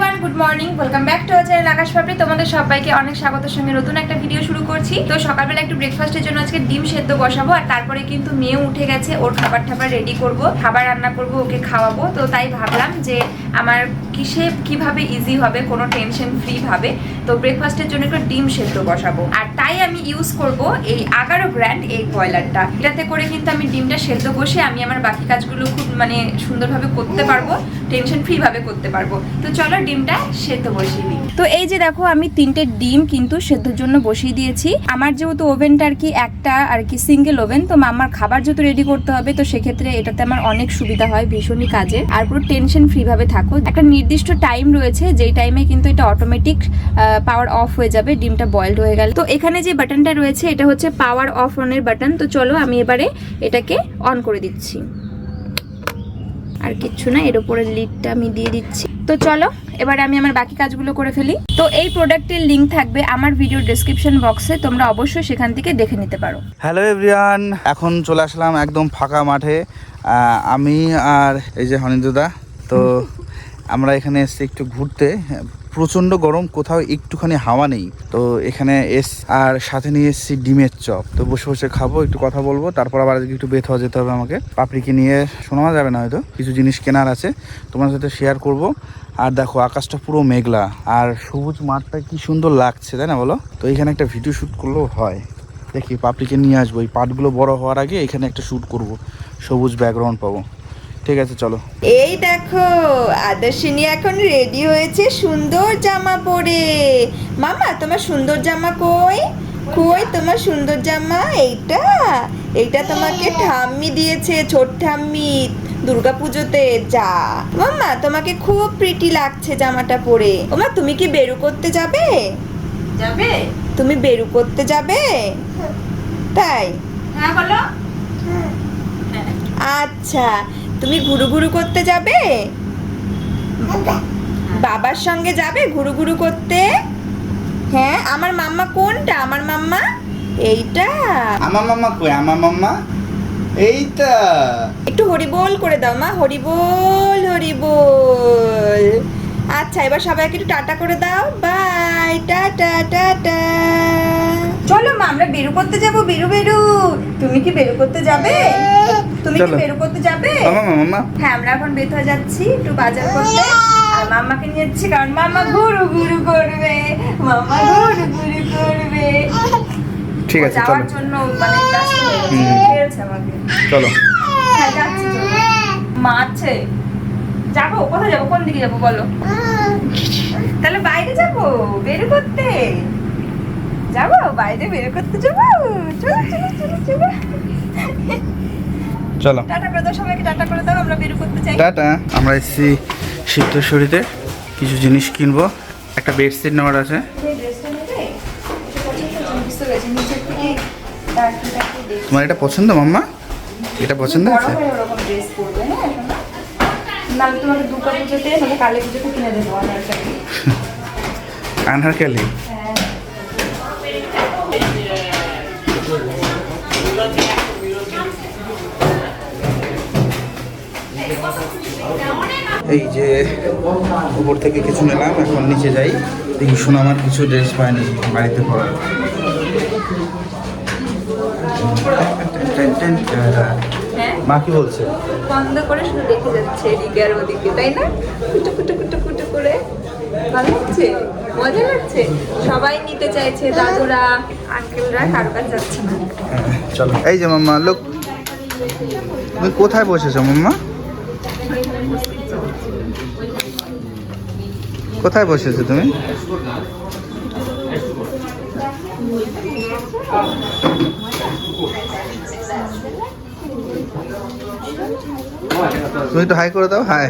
Everyone good morning welcome back to channel Akash Papri তোমাদের সবাইকে অনেক স্বাগতের সঙ্গে নতুন একটা ভিডিও শুরু করছি। তো সকালবেলা একটু ব্রেকফাস্টের জন্য আজকে ডিম সেদ্ধ বসাবো, আর তারপরে কিন্তু মেয়ে উঠে গেছে, ওর খাবার টাবার রেডি করব, খাবার রান্না করব, ওকে খাওয়াবো। তো তাই ভাবলাম যে আমার কিসে কীভাবে ইজি হবে, কোনো টেনশন ফ্রি ভাবে, তো ব্রেকফাস্টের জন্য একটু ডিম সেদ্ধ বসাবো। আর তাই আমি ইউজ করব এই আগারো ব্র্যান্ড এই বয়লারটা এটাতে করে কিন্তু আমি ডিমটা সেদ্ধ বসে আমি আমার বাকি কাজগুলো খুব মানে সুন্দরভাবে করতে পারব টেনশন ফ্রি ভাবে করতে পারব। তো চলো ডিমটা সেদ্ধ বসিয়ে দিই। তো এই যে দেখো, আমি তিনটে ডিম কিন্তু সেদ্ধর জন্য বসিয়ে দিয়েছি। আমার যেহেতু ওভেনটা আর কি একটা আর কি সিঙ্গেল ওভেন তো আমার খাবার যেহেতু রেডি করতে হবে, তো সেক্ষেত্রে এটাতে আমার অনেক সুবিধা হয় ভীষণই কাজে আর পুরো টেনশন ফ্রি ভাবে থাকো। একটা নির্দিষ্ট টাইম রয়েছে, যেই টাইমে কিন্তু এটা অটোমেটিক পাওয়ার অফ হয়ে যাবে, ডিমটা বয়েলড হয়ে গেল। তো এখানে যে বাটনটা রয়েছে, এটা হচ্ছে পাওয়ার অফ অনের বাটন তো চলো আমি এবারে এটাকে অন করে দিচ্ছি। আর কিচ্ছু না এর উপরে লিডটা আমি দিয়ে দিচ্ছি। তো চলো এবারে আমি আমার বাকি কাজগুলো করে ফেলি। তো এই প্রোডাক্টের লিংক থাকবে আমার ভিডিও ডেসক্রিপশন বক্সে তোমরা অবশ্যই সেখান থেকে দেখে নিতে পারো। হ্যালো এভরিওয়ান এখন চলে আসলাম একদম ফাঁকা মাঠে। আমি আর এই যে হনিদুদা তো আমরা এখানে এসেছি একটু ঘুরতে। প্রচণ্ড গরম, কোথাও একটুখানি হাওয়া নেই। তো এখানে এস আর সাথে নিয়ে এসেছি ডিমের চপ। তো বসে বসে খাব, একটু কথা বলব, তারপর আবার একটু বেথ যেতে হবে আমাকে। পাপড়িকে নিয়ে শোনা যাবে না হয়তো, কিছু জিনিস কেনার আছে। তোমার সাথে শেয়ার করব। আর দেখো, আকাশটা পুরো মেঘলা, আর সবুজ মাঠটা কি সুন্দর লাগছে, তাই না বলো? তো এখানে একটা ভিডিও শ্যুট করলেও হয়। দেখি, পাপড়িকে নিয়ে আসব। এই পাটগুলো বড় হওয়ার আগে এখানে একটা শ্যুট করব। সবুজ ব্যাকগ্রাউন্ড পাবো। ঠিক আছে চলো। এই দেখো আদর্শিনী এখন রেডি হয়েছে সুন্দর জামা পরে। মামা তোমার সুন্দর জামা কই? কই তোমার সুন্দর জামা? এইটা? এইটা তোমাকে ঠাম্মি দিয়েছে ছোট ঠাম্মি দুর্গা পুজোতে। যা। মামা তোমাকে খুব প্রিটি লাগছে জামাটা পরে। ওমা তুমি কি বেরু করতে যাবে? যাবে? তুমি বেরু করতে যাবে? তাই? হ্যাঁ বলো। আচ্ছা। তুমি ঘুরু ঘুরু করতে যাবে? বাবার সঙ্গে যাবে ঘুরু ঘুরু করতে? হ্যাঁ আমার মাম্মা কোনটা? আমার মাম্মা? এইটা। আমার মাম্মা কই? আমার মাম্মা? এইটা। একটু হরিবোল করে দাও মা হরিবোল হরিবোল। আচ্ছা এবার সবাইকে একটু টাটা করে দাও। Bye tata tata. চলো মা আমরা বেরু করতে যাব বেরু বেরু। তুমি কি বেরু করতে যাবে? তুমি কি বেরু করতে যাবে? মামা মামা হ্যাঁ আমরা এখন বের হয়ে যাচ্ছি একটু বাজার করতে। আর মাম্মাকে নিয়ে যাচ্ছি কারণ মাম্মা ঘুরু ঘুরু করবে। মামা ঘুরু ঘুরু করবে। ঠিক আছে যাওয়ার চলো। জন্য মানে হয়ে হুম। খেলছে আমাকে। চলো। হ্যাঁ যাচ্ছি চলো। মা আছে। যাব? কোথায় যাব? কোন দিকে যাব বলো? তাহলে বাইরে যাব বের করতে। যাব? বাইরে বের করতে যাব? চলো চলো চলো চলো। চলো। টাটা করে দাও সবাইকে টাটা করে দাও আমরা বের করতে চাই। টাটা। আমরা এসেছি সিদ্ধেশ্বরীতে। কিছু জিনিস কিনবো। একটা বেডশিট নেওয়ার আছে। তোমার এটা পছন্দ মাম্মা? এটা পছন্দ আছে ড্রেস পরবে হ্যাঁ সোনা? নাহলে তোমাকে দুর্গা পুজোতে নাহলে কালী পুজোতে কিনে দেবো আনহারকালি হ্যাঁ এই যে উপর থেকে কিছু নিলাম এখন নিচে যাই দেখি শোনো আমার কিছু ড্রেস পাইনি বাড়িতে হ্যাঁ মা কি বলছে বন্ধ করে শুধু দেখে যাচ্ছে এদিকে আর ওদিকে, তাই না? কুটু কুটু কুটু কুটু করে। ভালো লাগছে? মজা লাগছে? সবাই নিতে চাইছে, দাদুরা আঙ্কেলরা কারও কাছে যাচ্ছে না। চলো। এই যে মাম্মা লোক তুমি কোথায় বসেছো, মাম্মা? কোথায় বসেছো তুমি? তুমি তো হাই করে দাও হাই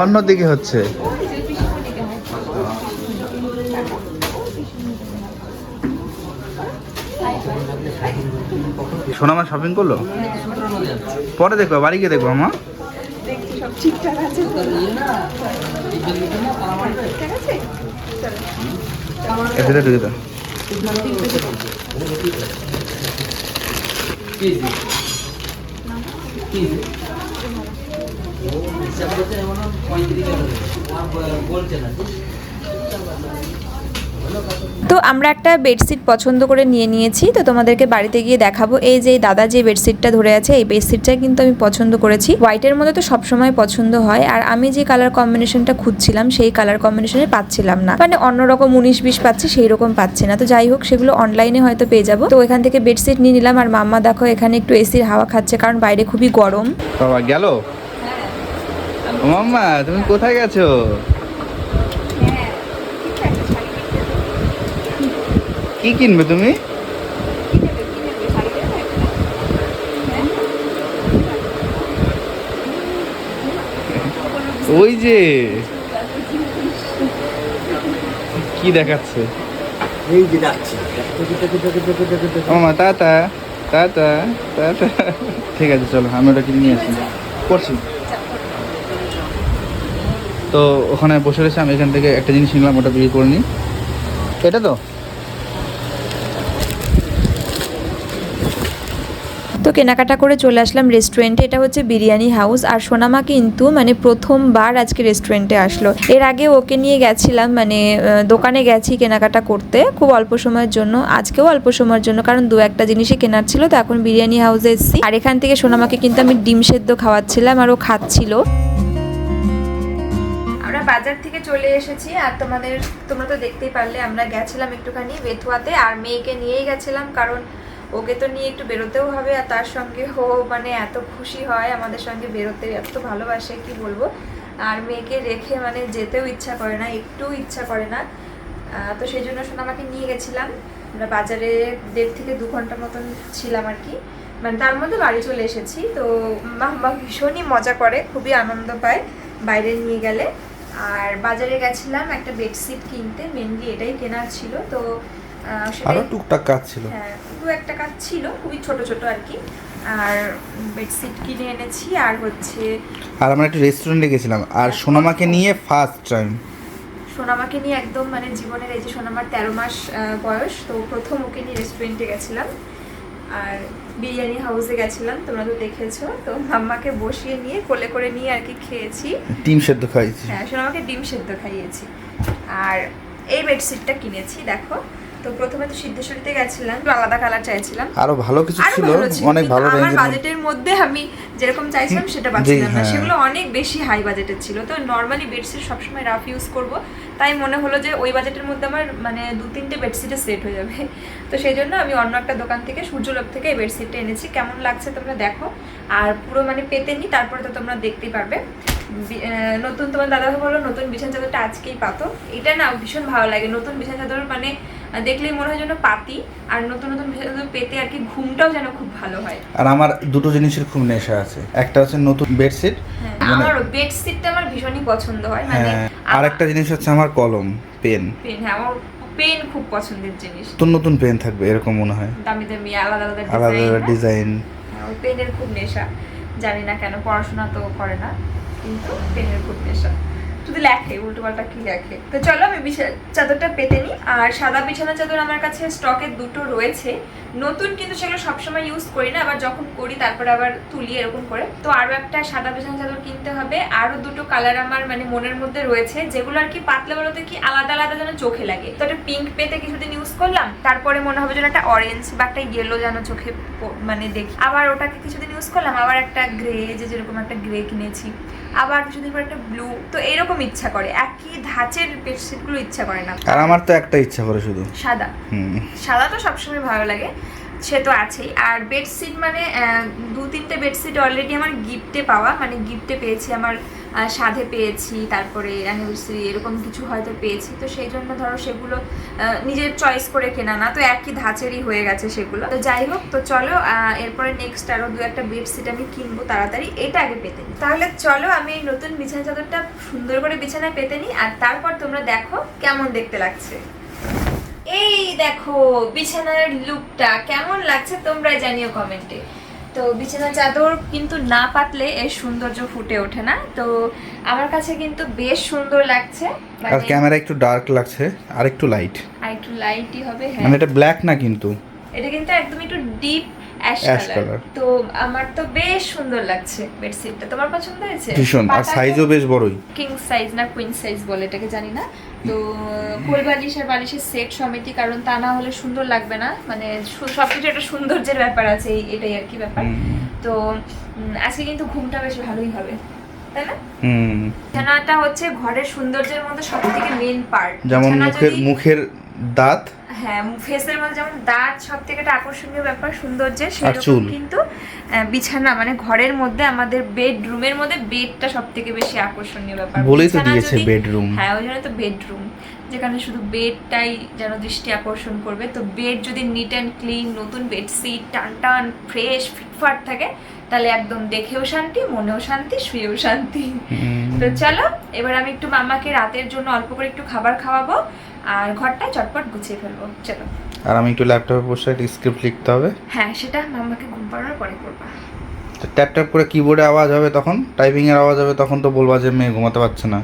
অন্যদিকে হচ্ছে। সোনামা শপিং করল? পরে দেখব, বাড়ি গিয়ে দেখব আমা দেখছি সব ঠিকঠাক আছে পঁয়ত্রিশে ধরে বলছে না তো আমরা একটা বেডশিট পছন্দ করে নিয়ে নিয়েছি তো তোমাদেরকে বাড়িতে গিয়ে দেখাবো। এই যে এই দাদা যে বেডশিটটা ধরে আছে এই বেডশিটটা কিন্তু আমি পছন্দ করেছি। হোয়াইটের মধ্যে তো সবসময় পছন্দ হয় আর আমি যে কালার কম্বিনেশনটা খুঁজছিলাম সেই কালার কম্বিনেশনে পাচ্ছিলাম না। মানে অন্যরকম উনিশ বিশ পাচ্ছি সেই রকম পাচ্ছি না। তো যাই হোক সেগুলো অনলাইনে হয়তো পেয়ে যাব। তো এখান থেকে বেডশিট নিয়ে নিলাম আর মাম্মা দেখো এখানে একটু এসির হাওয়া খাচ্ছে কারণ বাইরে খুবই গরম। বাবা গেল? মাম্মা তুমি কোথায় গেছো? কি কিনবে তুমি? ওই যে। কি দেখাচ্ছে? এই যে ডাকছি ঠিক আছে চলো আমি ওটা কিনে নিয়ে আসি। করছি। তো ওখানে বসে রয়েছে আমি এখান থেকে একটা জিনিস নিলাম ওটা বিক্রি করে নিই। এটা তো? কেনাকাটা করে চলে আসলাম রেস্টুরেন্টে এটা হচ্ছে বিরিয়ানি হাউস আর সোনামা কিন্তু মানে প্রথমবার আজকে রেস্টুরেন্টে আসলো। এর আগে ওকে নিয়ে গেছিলাম মানে দোকানে গেছি কেনাকাটা করতে খুব অল্প সময়ের জন্য। আজকেও অল্প সময়ের জন্য, কারণ দু একটা জিনিসই কেনার ছিল, তো এখন বিরিয়ানি হাউসে এসেছি। আর এখান থেকে সোনামাকে কিন্তু আমি ডিম সেদ্ধ খাওয়াচ্ছিলাম আর ও খাচ্ছিল। আমরা বাজার থেকে চলে এসেছি, আর তোমাদের, তোমরা তো দেখতেই পারলে, আমরা গেছিলাম একটুখানি বেথুয়াতে, আর মেয়েকে নিয়েই গেছিলাম, কারণ ওকে তো নিয়ে একটু বেরোতেও হবে আর তার সঙ্গে ও মানে এত খুশি হয় আমাদের সঙ্গে বেরোতে এত ভালোবাসে কি বলব? আর মেয়েকে রেখে মানে যেতেও ইচ্ছা করে না একটু ইচ্ছা করে না। তো সেই জন্য শোনা আমাকে নিয়ে গেছিলাম। আমরা বাজারে দেড় থেকে দু ঘণ্টা মতন ছিলাম আর কি। মানে তার মধ্যে বাড়ি চলে এসেছি। তো মা ভীষণই মজা করে খুবই আনন্দ পায় বাইরে নিয়ে গেলে। আর বাজারে গেছিলাম একটা বেডশিট কিনতে মেনলি এটাই কেনার ছিল। তো সেটাই টুকটাক কাজ ছিল। হ্যাঁ। দু একটা কাজ ছিল খুবই ছোট ছোট আর কি। আর বেডশিট কিনে এনেছি আর হচ্ছে আর আমরা একটা রেস্টুরেন্টে গেছিলাম আর সোনামাকে নিয়ে ফার্স্ট টাইম সোনামাকে নিয়ে একদম মানে জীবনের এই যে সোনামার তেরো মাস বয়স তো প্রথম ওকে নিয়ে রেস্টুরেন্টে গেছিলাম। আর বিরিয়ানি হাউসে গেছিলাম তোমরা তো দেখেছ। তো মাম্মাকে বসিয়ে নিয়ে কোলে করে নিয়ে আর কি খেয়েছি। ডিম সেদ্ধ খাইয়েছি। হ্যাঁ সোনামাকে ডিম সেদ্ধ খাইয়েছি। আর এই বেডশিটটা কিনেছি দেখো। তো প্রথমে তো সিদ্ধেশ্বরীতে গেছিলাম আলাদা কালার চাইছিলাম। আরও ভালো কিছু ছিল অনেক ভালো আমার বাজেটের মধ্যে। আমি যেরকম চাইছিলাম সেটা পাচ্ছিলাম না। হ্যাঁ। সেগুলো অনেক বেশি হাই বাজেটের ছিল। তো নর্মালি বেডশিট সবসময় রাফ ইউজ করব। তাই মনে হলো যে ওই বাজেটের মধ্যে আমার মানে দু তিনটে বেডশিটে সেট হয়ে যাবে। তো সেই জন্য আমি অন্য একটা দোকান থেকে সূর্যলোক থেকে এই বেডশিটটা এনেছি। কেমন লাগছে তোমরা দেখো। আর পুরো মানে পেতে নি তারপরে তো তোমরা দেখতেই পারবে। নতুন তোমার দাদা বলো নতুন বিছানা চাদরটা আজকেই পাতো। এটা না ভীষণ ভালো লাগে। নতুন বিছানা চাদর মানে দেখলেই মনে হয় যেন পাতি আর নতুন নতুন পেতে আর কি ঘুমটাও যেন খুব ভালো হয়। আর আমার দুটো জিনিসের খুব নেশা আছে। একটা হচ্ছে নতুন বেডশিট হ্যাঁ, মানে- বেডশিটটা আমার ভীষণই পছন্দ হয় মানে হ্যাঁ আর একটা জিনিস হচ্ছে আমার কলম পেন। পেন হ্যাঁ আমার পেন খুব পছন্দের জিনিস। নতুন নতুন পেন থাকবে এরকম মনে হয়। দামি দামি আলাদা আলাদা আলাদা ডিজাইন আলাদা ডিজাইন হ্যাঁ, পেনের খুব নেশা। জানি না কেন পড়াশোনা তো করে না কিন্তু পেনের খুব নেশা। শুধু লেখে, উল্টোপাল্টা কি লেখে? তো চলো আমি বিছানা চাদরটা পেতে নিই। আর সাদা বিছানা চাদর আমার কাছে স্টকের দুটো রয়েছে। নতুন কিন্তু সেগুলো সবসময় ইউজ করি না আবার যখন করি তারপরে আবার তুলি এরকম করে। তো আরও একটা সাদা বিছানা চাদর কিনতে হবে আরও দুটো কালার আমার মানে মনের মধ্যে রয়েছে যেগুলো আর কি পাতলা বলতে কি আলাদা আলাদা যেন চোখে লাগে। তো একটা পিঙ্ক পেতে কিছুদিন ইউজ করলাম তারপরে মনে হবে যেন একটা অরেঞ্জ বা একটা ইয়েলো যেন চোখে মানে দেখি। আবার ওটাকে কিছুদিন ইউজ করলাম আবার একটা গ্রে যে যেরকম একটা গ্রে কিনেছি। আবার কিছুদিন পর একটা ব্লু তো এরকম ইচ্ছা করে একই ধাঁচের বেডশিটগুলো ইচ্ছা করে না। আর আমার তো একটা ইচ্ছা করে শুধু। সাদা। সাদা তো সবসময় ভালো লাগে। সে তো আছেই। আর বেডশিট মানে দু তিনটে বেডশিট অলরেডি আমার গিফটে পাওয়া। মানে গিফটে পেয়েছি, আমার সাধে পেয়েছি, তারপরে অ্যানিভার্সারি এরকম কিছু হয়তো পেয়েছি। তো সেই জন্য ধরো সেগুলো নিজের চয়েস করে কেনা না। তো একই ধাঁচেরই হয়ে গেছে সেগুলো। তো যাই হোক, তো চলো এরপরে নেক্সট আরও দু একটা বেডশিট আমি কিনবো তাড়াতাড়ি। এটা আগে পেতে নিই তাহলে চলো, আমি এই নতুন বিছানা চাদরটা সুন্দর করে বিছানায় পেতে নিই আর তারপর তোমরা দেখো কেমন দেখতে লাগছে। এই দেখো বিছানার লুকটা কেমন লাগছে তোমরা জানিও কমেন্টে তো বিছানা চাদর কিন্তু না পাতলে এর সৌন্দর্য ফুটে ওঠে না। তো আমার কাছে কিন্তু বেশ সুন্দর লাগছে। আর মানে ক্যামেরা একটু ডার্ক লাগছে আর একটু লাইট আর একটু লাইটই হবে হ্যাঁ। মানে এটা ব্ল্যাক না কিন্তু। এটা কিন্তু একদম একটু ডিপ অ্যাশ কালার তো আমার তো বেশ সুন্দর লাগছে বেডশিটটা তোমার পছন্দ হয়েছে? ভীষণ। আর সাইজও বেশ বড়ই। কিং সাইজ না কুইন সাইজ বলে এটাকে জানি না। তো কোল বালিশ আর বালিশের সেট সমিতি কারণ তা না হলে সুন্দর লাগবে না। মানে সব সবকিছু একটা সৌন্দর্যের ব্যাপার আছে এটাই আর কি ব্যাপার। তো আজকে কিন্তু ঘুমটা বেশ ভালোই হবে তাই না? বিছানাটা হচ্ছে ঘরের সৌন্দর্যের মধ্যে সব থেকে মেন পার্ট যেমন মুখের মুখের দাঁত হ্যাঁ ফেসের মধ্যে যেমন দাঁত সব থেকে একটা আকর্ষণীয় ব্যাপার সৌন্দর্যের সেরকম কিন্তু বিছানা মানে ঘরের মধ্যে আমাদের বেডরুমের মধ্যে বেডটা সব থেকে বেশি আকর্ষণীয় ব্যাপার। বলেই তো দিয়েছে bedroom। হ্যাঁ ওই জন্য তো বেডরুম যেখানে শুধু বেডটাই যেন দৃষ্টি আকর্ষণ করবে। তো বেড যদি নিট অ্যান্ড ক্লিন নতুন বেডশিট টান টান ফ্রেশ ফিটফাট থাকে তাহলে একদম দেখেও শান্তি মনেও শান্তি শুয়েও শান্তি। তো চলো এবার আমি একটু মামাকে রাতের জন্য অল্প করে একটু খাবার খাওয়াবো। আর ঘরটা চটপট গুছিয়ে ফেলব। চলো। আর আমি একটু ল্যাপটপে বসে একটা স্ক্রিপ্ট লিখতে হবে। হ্যাঁ সেটা মামাকে ঘুম পাড়ানোর পরে করবা। ট্যাপ ট্যাপ করে কিবোর্ডে আওয়াজ হবে তখন? টাইপিং এর আওয়াজ হবে তখন তো বলবা যে মেয়ে ঘুমাতে পারছে না।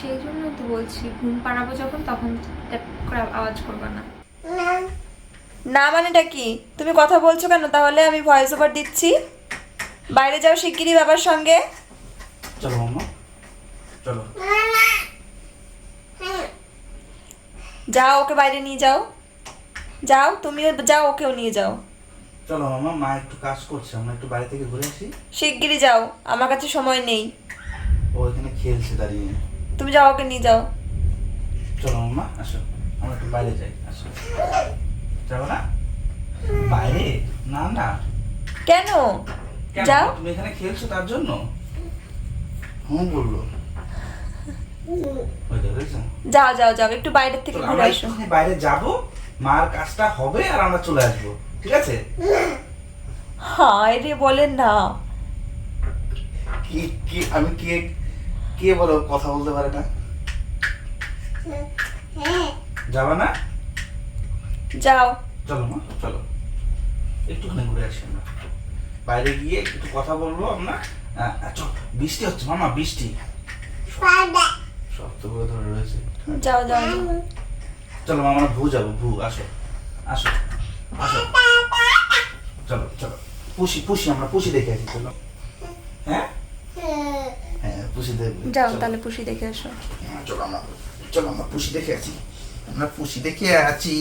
সেই জন্য তো বলছি ঘুম পাড়াবো যখন তখন ট্যাপ করে আওয়াজ করবা না। না মানেটা কি? তুমি কথা বলছো কেন? তাহলে আমি ভয়েস ওভার দিচ্ছি। বাইরে যাও শিগগিরই বাবার সঙ্গে। চলো মামা। চলো। যাও ওকে বাইরে নিয়ে যাও। যাও তুমিও যাও ওকেও নিয়ে যাও। চলো মামা মা একটু কাজ করছে আমরা একটু বাড়ি থেকে ঘুরে আসি। শিগগিরই যাও আমার কাছে সময় নেই। ও এখানে খেলছে দাঁড়িয়ে। তুমি যাও ওকে নিয়ে যাও। চলো মামা আসো। আমরা একটু বাইরে যাই আসো। যাব না? বাইরে? না না। কেন? যাও। তুমি এখানে খেলছো তার জন্য? হুম বলল। দেখো, দেখছ? যাও যাও যাও একটু বাইরের থেকে ঘুরে আসো। বাইরে যাব মার কাজটা হবে আর আমরা চলে আসব ঠিক আছে? হায় রে বলেন না। কি কি আমি কে কে বলো কথা বলতে পারে না? যাবা না? যাও। চলো মা চলো। একটুখানি ঘুরে আসি আমরা। বাইরে গিয়ে একটু কথা বলব আমরা। চল বৃষ্টি হচ্ছে মামা বৃষ্টি। করে ধরে রয়েছে। যাও যাও। চলো মামা ভু যাব ভু আসো আসো আসো। চলো চলো। পুষি পুষি আমরা পুষি দেখে আসি চলো। হ্যাঁ? হ্যাঁ পুষি দেখবে। যাও তাহলে পুষি দেখে আসো। হ্যাঁ, চলো আমরা চলো আমরা পুষি দেখে আছি আমরা পুষি দেখে আছি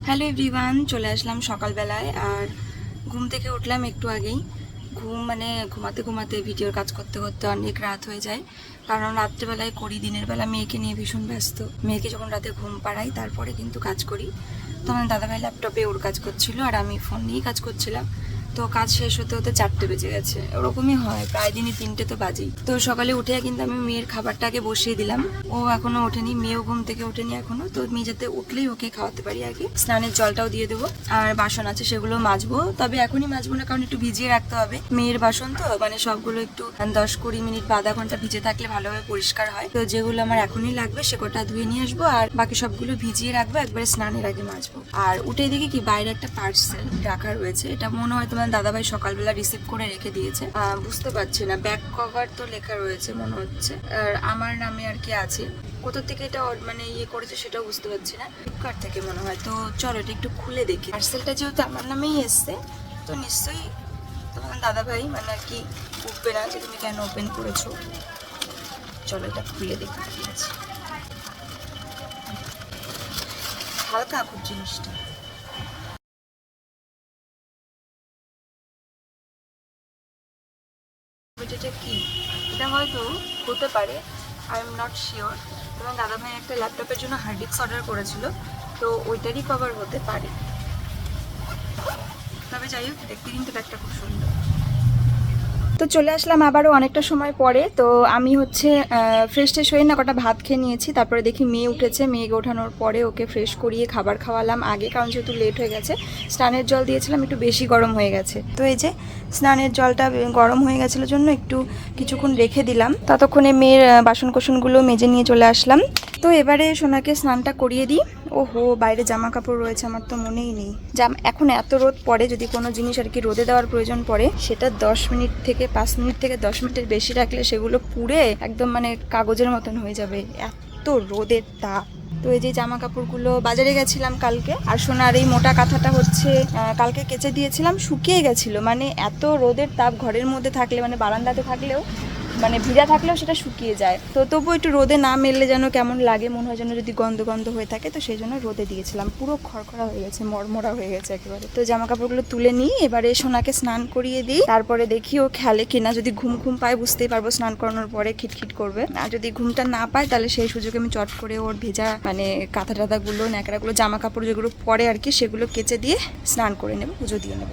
হ্যালো এভরিওয়ান চলে আসলাম সকালবেলায়। আর ঘুম থেকে উঠলাম একটু আগেই। ঘুম মানে ঘুমাতে ঘুমাতে ভিডিওর কাজ করতে করতে অনেক রাত হয়ে যায়। কারণ রাত্রেবেলায় করি, দিনের বেলা মেয়েকে নিয়ে ভীষণ ব্যস্ত। মেয়েকে যখন রাতে ঘুম পাড়াই, তারপরে কিন্তু কাজ করি। তখন দাদাভাই ল্যাপটপে ওর কাজ করছিল আর আমি ফোন নিয়েই কাজ করছিলাম। তো কাজ শেষ হতে হতে চারটে বেজে গেছে। ওরকমই হয়, প্রায় দিনই তিনটে তো বাজেই। তো সকালে উঠে কিন্তু আমি মেয়ের খাবারটাকে বসিয়ে দিলাম। ও এখনও ওঠেনি, মেয়েও ঘুম থেকে ওঠেনি এখনও। তো মেয়ে যাতে উঠলেই ওকে খাওয়াতে পারি আগে। স্নানের জলটাও দিয়ে দেবো, আর বাসন আছে সেগুলো মাজবো। তবে এখনই মাজবো না, কারণ একটু ভিজিয়ে রাখতে হবে। মেয়ের বাসন তো মানে সবগুলো একটু দশ কুড়ি মিনিট বা আধা ঘণ্টা ভিজে থাকলে ভালোভাবে পরিষ্কার হয়। তো যেগুলো আমার এখনই লাগবে, সে কটা ধুয়ে নিয়ে আসব, আর বাকি সবগুলো ভিজিয়ে রাখব, একবারে স্নানের আগে মাজবো। আর উঠে দেখি কি, বাইরে একটা পার্সেল রাখা রয়েছে। এটা মনে হয় তোমার দাদাভাই সকালবেলা রিসিভ করে রেখে দিয়েছে। বুঝতে পারছি না ব্যাক কভার তো লেখা রয়েছে মনে হচ্ছে। আর আমার নামে আর কি আছে। কোথা থেকে এটা মানে ইয়ে করেছে সেটাও বুঝতে পারছি না। ফ্লিপকার্ট থেকে মনে হয়। তো চলো এটা একটু খুলে দেখি। পার্সেলটা যেহেতু আমার নামেই এসছে, তো নিশ্চয়ই তোমার দাদাভাই মানে আর কি উঠবে না যে তুমি কেন ওপেন করেছ। চলো এটা খুলে দেখি কি আছে। হালকা খুব জিনিসটা। এটা কি? এটা হয়তো হতে পারে আই এম নট শিওর এবং দাদা ভাই একটা ল্যাপটপের জন্য হার্ড ডিস্ক অর্ডার করেছিল, তো ওইটারই কভার হতে পারে। তবে যাই হোক, দেখতে কিন্তু ব্যাগটা খুব সুন্দর। তো চলে আসলাম আবারও অনেকটা সময় পরে। তো আমি হচ্ছে ফ্রেশ ট্রেশ হয়ে না কটা ভাত খেয়ে নিয়েছি, তারপরে দেখি মেয়ে উঠেছে মেয়েকে ওঠানোর পরে ওকে ফ্রেশ করিয়ে খাবার খাওয়ালাম আগে, কারণ যেহেতু লেট হয়ে গেছে, স্নানের জল দিয়েছিলাম, একটু বেশি গরম হয়ে গেছে। তো এই যে স্নানের জলটা গরম হয়ে গেছিল জন্য একটু কিছুক্ষণ রেখে দিলাম। ততক্ষণে মেয়ের বাসন কোসনগুলো মেজে নিয়ে চলে আসলাম। তো এবারে সোনাকে স্নানটা করিয়ে দিই। ওহো, বাইরে জামা কাপড় রয়েছে, আমার তো মনেই নেই। জাম, এখন এত রোদ পড়ে, যদি কোনো জিনিস আর কি রোদে দেওয়ার প্রয়োজন পড়ে, সেটা দশ মিনিট থেকে পাঁচ মিনিট থেকে দশ মিনিটের বেশি রাখলে সেগুলো পুড়ে একদম মানে কাগজের মতন হয়ে যাবে। এত রোদের তাপ। তো এই যে জামা কাপড়গুলো বাজারে গেছিলাম কালকে, আর সোনার এই মোটা কাঁথাটা হচ্ছে কালকে কেচে দিয়েছিলাম, শুকিয়ে গেছিল। মানে এত রোদের তাপ ঘরের মধ্যে থাকলে মানে বারান্দাতে থাকলেও মানে ভিজা থাকলেও সেটা শুকিয়ে যায়। তো তবু একটু রোদে না মেললে যেন কেমন লাগে, মনে হয় যেন যদি গন্ধ গন্ধ হয়ে থাকে, তো সেই জন্য রোদে দিয়েছিলাম। পুরো খড়খড়া হয়ে গেছে মরমরা হয়ে গেছে একেবারে। তো জামা কাপড়গুলো তুলে নিই, এবারে সোনাকে স্নান করিয়ে দিই। তারপরে দেখি ও খেলে কিনা, যদি ঘুম ঘুম পায় বুঝতেই পারব স্নান করানোর পরে খিটখিট করবে। আর যদি ঘুমটা না পায়, তাহলে সেই সুযোগে আমি চট করে ওর ভেজা মানে কাঁথা টাথাগুলো ন্যাকড়াগুলো জামা কাপড় যেগুলো পরে আর কি, সেগুলো কেচে দিয়ে স্নান করে নেব, পুজো দিয়ে নেব।